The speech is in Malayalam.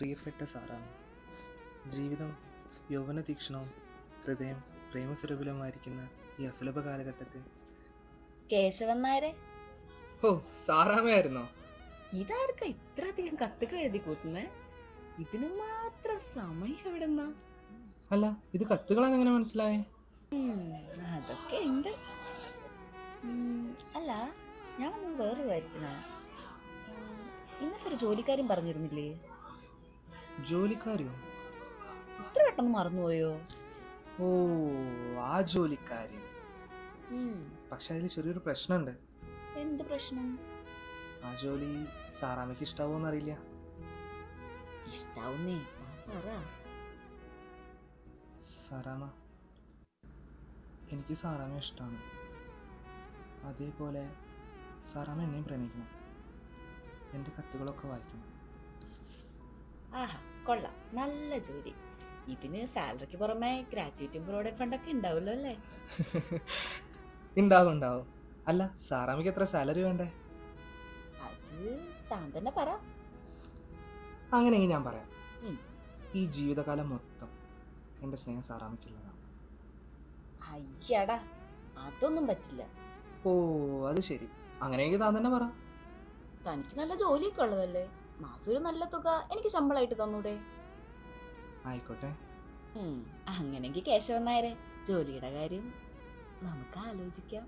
പ്രിയപ്പെട്ട സാറാണ്. ജീവിതം യൗവന തീക്ഷണവും ഹൃദയം പ്രേമസുരഭിലമായിരിക്കുന്ന ഈ അസുലഭ കാലഘട്ടത്തിൽ കേശവൻ നായരെ? ഓ സാറാമ്മയായിരുന്നോ? ഇതാർക്ക ഇത്രയധികം കത്തുകൾ എഴുതി കൂട്ടുന്നേ? ഇതിന് മാത്രം സമയം എവിടെന്നാ? അല്ല ഇത് കത്തുകളാണ് എങ്ങനെ മനസ്സിലായേ? അതൊക്കെ ഉണ്ട്. അല്ല ഞാൻ വന്നത് വേറൊരു കാര്യത്തിനാ. ഉം, ഇന്നലെ ഒരു ജോലിക്കാരും പറഞ്ഞിരുന്നില്ലേ? ജോലിക്കാരിയോ? ഇത്ര പെട്ടെന്ന് മറന്നുപോയോ? ഓ ആ ജോലിക്കാരി. പക്ഷെ അതിൽ ചെറിയൊരു പ്രശ്നമുണ്ട് എന്ത് പ്രശ്നം? ആ ജോലി സാറാമ്മയ്ക്ക് ഇഷ്ടാവോന്ന് അറിയില്ല. ഇഷ്ടാവുന്നേ പറ. സാറാമ്മ എനിക്ക് സാറാമ്മ ഇഷ്ടമാണ് അതേപോലെ സാറാമ്മ എന്നെയും പ്രണയിക്കണം എന്റെ കത്തുകളൊക്കെ വായിക്കണം. ആഹാ കൊള്ളാം. നല്ല ജോലി. ഇതിന് സാലറിക്ക് പുറമെ ഗ്രാറ്റുവിറ്റി പ്രൊവൈഡ് ഫണ്ടൊക്കെ ഉണ്ടാവുമല്ലോ അല്ലേ? ഉണ്ടാവും ഉണ്ടാവും. അല്ല സാറാമിക്ക് എത്ര സാലറി വേണ്ടേ? അത് താൻ തന്നെ പറ. അങ്ങനെയെങ്കിൽ ഞാൻ പറയാം. ഉം. ഈ ജീവിതകാലം മൊത്തം എന്റെ സ്നേഹം സാറാമിക്കുള്ളതാണ് അയ്യടാ അതൊന്നും പറ്റില്ല. ഓ അത് ശരി. അങ്ങനെയെങ്കിൽ താൻ തന്നെ പറ. തനിക്ക് നല്ല ജോലിയൊക്കെ ഉള്ളതല്ലേ? മാസം ഒരു നല്ല തുക എനിക്ക് ശമ്പളമായിട്ട് തന്നൂടെ? ആയിക്കോട്ടെ. അങ്ങനെങ്കിൽ അങ്ങനെങ്കി കേശവൻ നായരെ ജോലിയുടെ കാര്യം നമുക്ക് ആലോചിക്കാം.